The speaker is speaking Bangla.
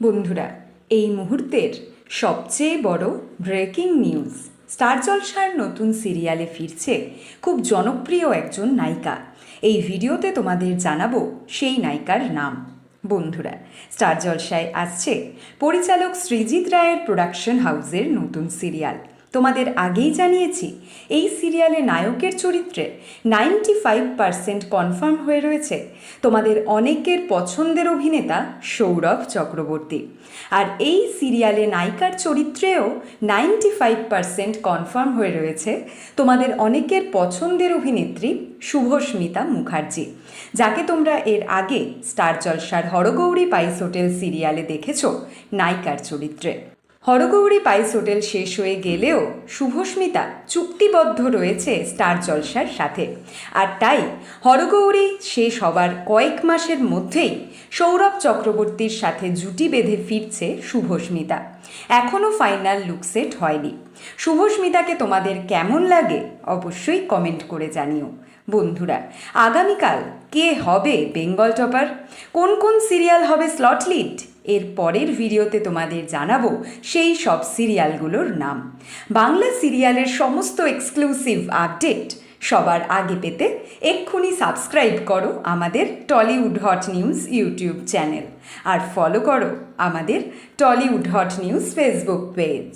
বন্ধুরা, এই মুহূর্তের সবচেয়ে বড় ব্রেকিং নিউজ স্টার জলসার নতুন সিরিয়ালে ফিরছে খুব জনপ্রিয় একজন নায়িকা। এই ভিডিওতে তোমাদের জানাব সেই নায়িকার নাম। বন্ধুরা স্টার জলসায় আসছে পরিচালক সৃজিৎ রায়ের প্রোডাকশন হাউজের নতুন সিরিয়াল তোমাদের আগেই জানিয়েছি, এই সিরিয়ালে নায়কের চরিত্রে নাইনটি ফাইভ পার্সেন্ট কনফার্ম হয়ে রয়েছে তোমাদের অনেকের পছন্দের অভিনেতা সৌরভ চক্রবর্তী। আর এই সিরিয়ালে নায়িকার চরিত্রেও নাইনটি ফাইভ পার্সেন্ট কনফার্ম হয়ে রয়েছে তোমাদের অনেকের পছন্দের অভিনেত্রী শুভস্মিতা মুখার্জি, যাকে তোমরা এর আগে স্টার জলসার হরগৌরী পাইস হোটেল সিরিয়ালে দেখেছ নায়িকার চরিত্রে। হরগৌরী পাইস হোটেল শেষ হয়ে গেলেও শুভস্মিতা চুক্তিবদ্ধ রয়েছে স্টার জলসার সাথে। আর তাই হরগৌরী শেষ হবার কয়েক মাসের মধ্যেই সৌরভ চক্রবর্তীর সাথে জুটি বেঁধে ফিরছে শুভস্মিতা। এখনও ফাইনাল লুক সেট হয়নি। শুভস্মিতাকে তোমাদের কেমন লাগে অবশ্যই কমেন্ট করে জানিও। বন্ধুরা, আগামীকাল কে হবে বেঙ্গল টপার? কোন কোন সিরিয়াল হবে স্লট লিড? এর পরের ভিডিওতে তোমাদের জানাব সেই সব সিরিয়ালগুলোর নাম। বাংলা সিরিয়ালের সমস্ত এক্সক্লুসিভ আপডেট সবার আগে পেতে এক্ষুনি সাবস্ক্রাইব করো আমাদের Tollywood hot news YouTube channel. আর ফলো করো আমাদের Tollywood hot news Facebook page